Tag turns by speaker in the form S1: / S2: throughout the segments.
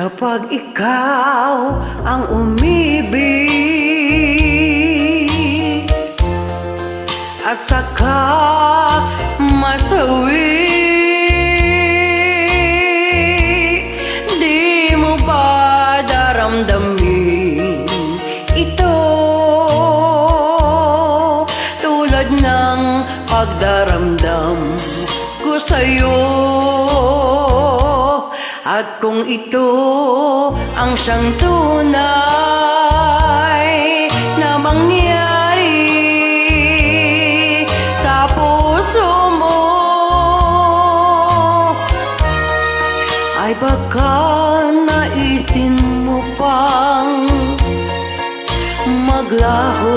S1: Kapag ikaw ang umibig At saka masawi Di mo ba daramdamin ito? Tulad ng pagdaramdam ko sa'yo At kung ito ang siyang tunay na mangyari sa puso mo ay baka naisin mo pang maglaho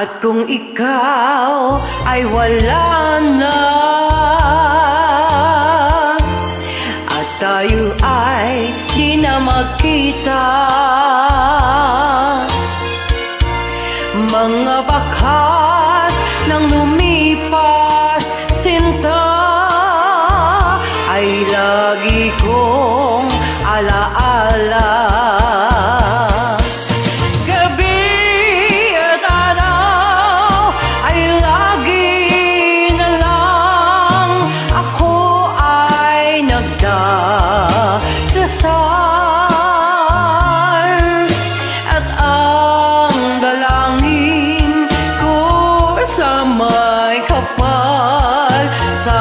S1: at kung ikaw ay wala na At tayo ay di na magkita Mga bakas ng lumipas sinta Ay lagi kong alaala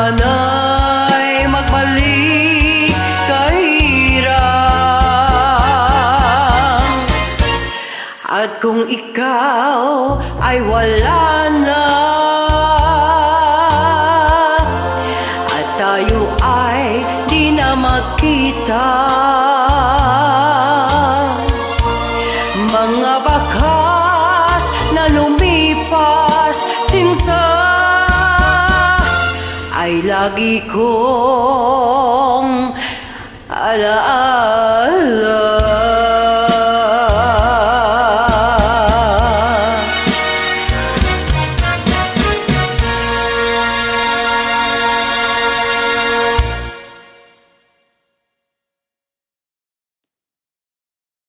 S1: sana'y magbalik kahirang at kung ikaw ay wala na At tayo ay di na magkita Ay lagi kong alaala